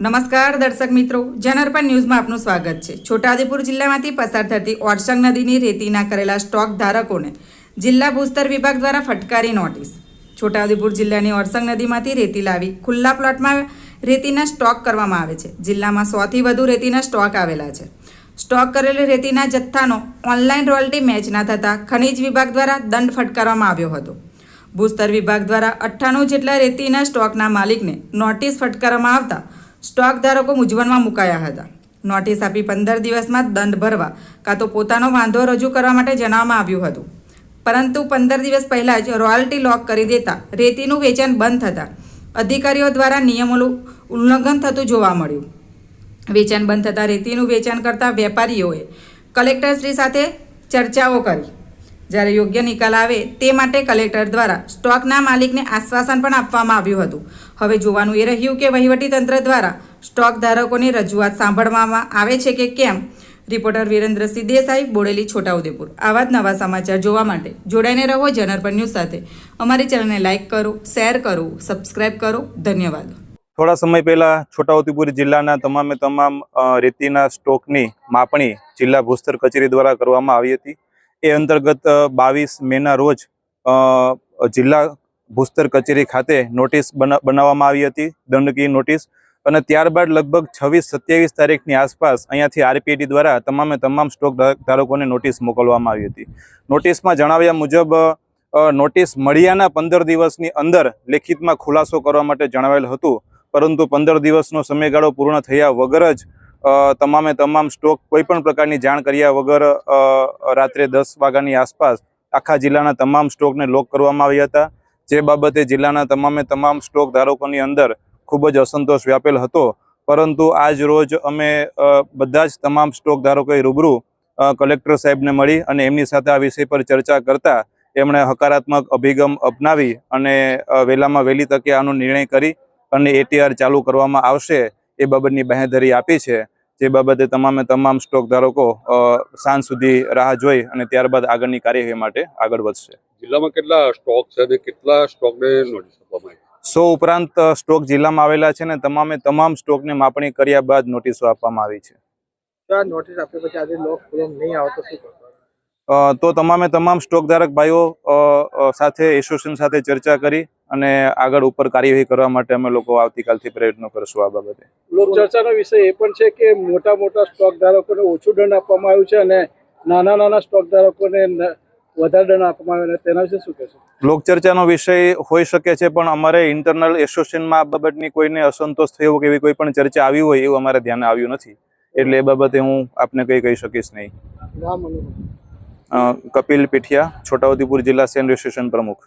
નમસ્કાર દર્શક મિત્રો જનરપન ન્યૂઝમાં આપનું સ્વાગત છે. છોટાઉદેપુર જિલ્લામાંથી પસાર થતી ઓરસંગ નદીની રેતીના કરેલા સ્ટોક ધારકોને જિલ્લા ભૂસ્તર વિભાગ દ્વારા ફટકારી નોટિસ. છોટાઉદેપુર જિલ્લાની ઓરસંગ નદીમાંથી રેતી લાવી ખુલ્લા પ્લોટમાં રેતીના સ્ટોક કરવામાં આવે છે. જિલ્લામાં સોથી વધુ રેતીના સ્ટોક આવેલા છે. સ્ટોક કરેલી રેતીના જથ્થાનો ઓનલાઈન રોયલ્ટી મેચ ના થતાં ખનિજ વિભાગ દ્વારા દંડ ફટકારવામાં આવ્યો હતો. ભૂસ્તર વિભાગ દ્વારા અઠ્ઠાણું જેટલા રેતીના સ્ટોકના માલિકને નોટિસ ફટકારવામાં આવતા સ્ટોક ધારકો મૂંઝવણમાં મુકાયા હતા. નોટિસ આપી પંદર દિવસમાં દંડ ભરવા કાં તો પોતાનો વાંધો રજૂ કરવા માટે જણાવવામાં આવ્યું હતું. પરંતુ પંદર દિવસ પહેલાં જ રોયલ્ટી લોક કરી દેતા રેતીનું વેચાણ બંધ થતાં અધિકારીઓ દ્વારા નિયમોનું ઉલ્લંઘન થતું જોવા મળ્યું. વેચાણ બંધ થતાં રેતીનું વેચાણ કરતા વેપારીઓએ કલેક્ટરશ્રી સાથે ચર્ચાઓ કરી. જ્યારે યોગ્ય નિકાલ આવે તે માટે કલેક્ટર દ્વારા સ્ટોકના માલિકને આશ્વાસન પણ આપવામાં આવ્યું હતું. હવે જોવાનું એ રહ્યું કે વહીવટીતંત્ર દ્વારા સ્ટોક ધારકોની રજૂઆત સાંભળવામાં આવે છે કે કેમ? રિપોર્ટર વિરેન્દ્રસિંહ દેસાઈ બોડેલી, છોટાઉદેપુર. આવા જ નવા સમાચાર જોવા માટે જોડાઈને રહો જનરપર ન્યૂઝ સાથે. અમારી ચેનલને લાઇક કરો, શેર કરો, સબસ્ક્રાઇબ કરો. ધન્યવાદ. થોડા સમય પહેલા છોટાઉદેપુર જિલ્લાના તમામે તમામ રેતીના સ્ટોકની માપણી જિલ્લા ભૂસ્તર કચેરી દ્વારા કરવામાં આવી હતી. એ અંતર્ગત બાવીસ મેના રોજ જિલ્લા ભૂસ્તર કચેરી ખાતે નોટિસ બના- બનાવવામાં આવી હતી, દંડકીય નોટિસ. અને ત્યારબાદ લગભગ છવ્વીસ સત્યાવીસ તારીખની આસપાસ અહીંયાથી આરપીએટી દ્વારા તમામે તમામ સ્ટોક ધારકોને નોટિસ મોકલવામાં આવી હતી. નોટિસમાં જણાવ્યા મુજબ નોટિસ મળ્યાના પંદર દિવસની અંદર લેખિતમાં ખુલાસો કરવા માટે જણાવેલ હતું. પરંતુ પંદર દિવસનો સમયગાળો પૂર્ણ થયા વગર જ તમામે તમામ સ્ટોક કોઈ પણ પ્રકારની જાણ કર્યા વગર રાત્રે દસ વાગ્યાની આસપાસ આખા જિલ્લાના તમામ સ્ટોકને લોક કરવામાં આવ્યા હતા. જે બાબતે જિલ્લાના તમામે તમામ સ્ટોક ધારકોની અંદર ખૂબ જ અસંતોષ વ્યાપેલ હતો. પરંતુ આજ રોજ અમે બધા જ તમામ સ્ટોક ધારકોએ રૂબરૂ કલેક્ટર સાહેબને મળી અને એમની સાથે આ વિષય પર ચર્ચા કરતા એમણે હકારાત્મક અભિગમ અપનાવી અને વહેલામાં વહેલી તકે આનો નિર્ણય કરી અને એટીઆર ચાલુ કરવામાં આવશે એ બાબતની બાંહેધરી આપી છે. જે બાબતે તમામે તમામ સ્ટોક ધારકો સાંજ સુધી રાહ જોઈ અને ત્યારબાદ આગળની કાર્યવાહી માટે આગળ વધશે. જિલ્લામાં કેટલા સ્ટોક છે અને કેટલા સ્ટોકને નોટિસ આપવામાં આવી? સો ઉપરાંત સ્ટોક જિલ્લામાં આવેલા છે ને તમામે તમામ સ્ટોકને માપણી કર્યા બાદ નોટિસો આપવામાં આવી છે. તો નોટિસ આપ્યા પછી આજે લોક નહીં આવે શું અ, તો તમામે તમામ સ્ટોક ધારક ભાઈઓ સાથે એસોસિએશન સાથે ચર્ચા કરી અને આગળ ઉપર કાર્યવાહી કરવા માટે અમે લોકો આવતીકાલથી પ્રયત્નો કરશું આ બાબતે. લોકચર્ચાનો વિષય એ પણ છે કે મોટા મોટા સ્ટોક ધારકોને ઓછું દંડ આપવામાં આવ્યું છે અને નાના નાના સ્ટોક ધારકોને વધારે દંડ આપવામાં આવ્યો તેના વિશે શું કહેશો? લોકચર્ચાનો વિષય હોઈ શકે છે પણ અમારે ઇન્ટરનલ એસોસિએશનમાં આ બાબતની કોઈને અસંતોષ થયો કે એવી કોઈ પણ ચર્ચા આવી હોય એવું અમારે ધ્યાને આવ્યું નથી. એટલે એ બાબતે હું આપને કંઈ કહી શકીશ નહીં. કપિલ પીઠિયા છોટાઉદેપુર જિલ્લા સેન્ડ એસોસિએશન પ્રમુખ.